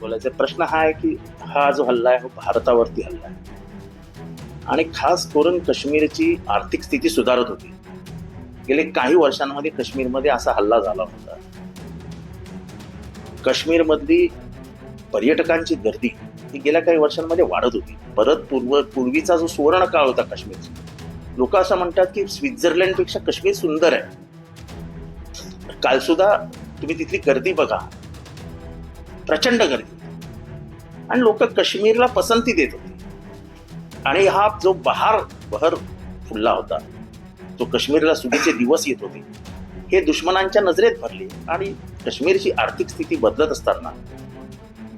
बोलायचा. प्रश्न हा आहे की हा जो हल्ला आहे भारतावरती हल्ला आहे. आणि खास करून काश्मीरची आर्थिक स्थिती सुधारत होती. गेले काही वर्षांमध्ये काश्मीरमध्ये असा हल्ला झाला होता. काश्मीरमधली पर्यटकांची गर्दी ही गेल्या काही वर्षांमध्ये वाढत होती. परत पूर्व पूर्वीचा जो सुवर्ण काळ होता काश्मीरचा लोक असं म्हणतात की स्वित्झर्लंडपेक्षा काश्मीर सुंदर आहे. काल सुद्धा तुम्ही तिथली गर्दी बघा. प्रचंड गर्दी. आणि लोक काश्मीरला पसंती देत होते. आणि हा जो बहार बहर फुलला होता जो काश्मीरला सुगीचे दिवस येत होते हे दुश्मनांच्या नजरेत भरले. आणि काश्मीरची आर्थिक स्थिती बदलत असताना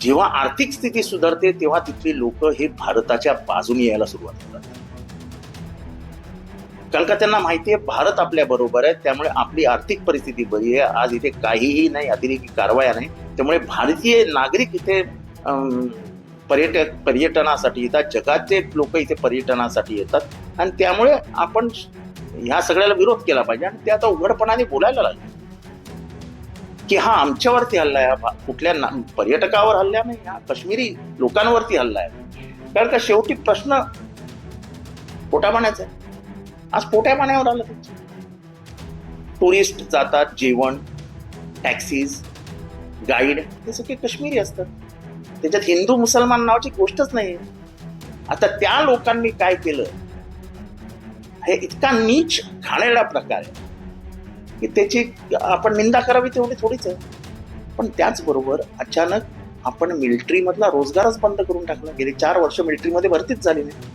जेव्हा आर्थिक स्थिती सुधारते तेव्हा तिथले लोक हे भारताच्या बाजूने यायला सुरुवात करतात. कारण का त्यांना माहिती आहे भारत आपल्या बरोबर आहे त्यामुळे आपली आर्थिक परिस्थिती बरी आहे. आज इथे काहीही नाही अतिरेकी कारवाया नाही. त्यामुळे भारतीय नागरिक इथे पर्यटक पर्यटनासाठी येतात. जगाचे लोक इथे पर्यटनासाठी येतात. आणि त्यामुळे आपण ह्या सगळ्याला विरोध केला पाहिजे आणि ते आता उघडपणाने बोलायला लागले. की हा आमच्यावरती हल्ला आहे कुठल्या ना- पर्यटकावर हल्ला नाही हा काश्मीरी लोकांवरती हल्ला आहे. कारण का शेवटी प्रश्न पोटापाण्याचा आहे. आज पोट्यापाण्यावर आलं. टुरिस्ट जातात जेवण टॅक्सीज गाईड हे सगळे काश्मीरी असतात. त्याच्यात हिंदू मुसलमान नावाची गोष्टच नाही आता त्या लोकांनी काय केलं? हे इतका नीच घाणेरडा प्रकार आहे. की त्याची आपण निंदा करावी तेवढी थोडीच आहे. पण त्याचबरोबर अचानक आपण मिलिटरीमधला रोजगारच बंद करून टाकला. गेले चार वर्ष मिलिटरीमध्ये भरतीच झाली नाही.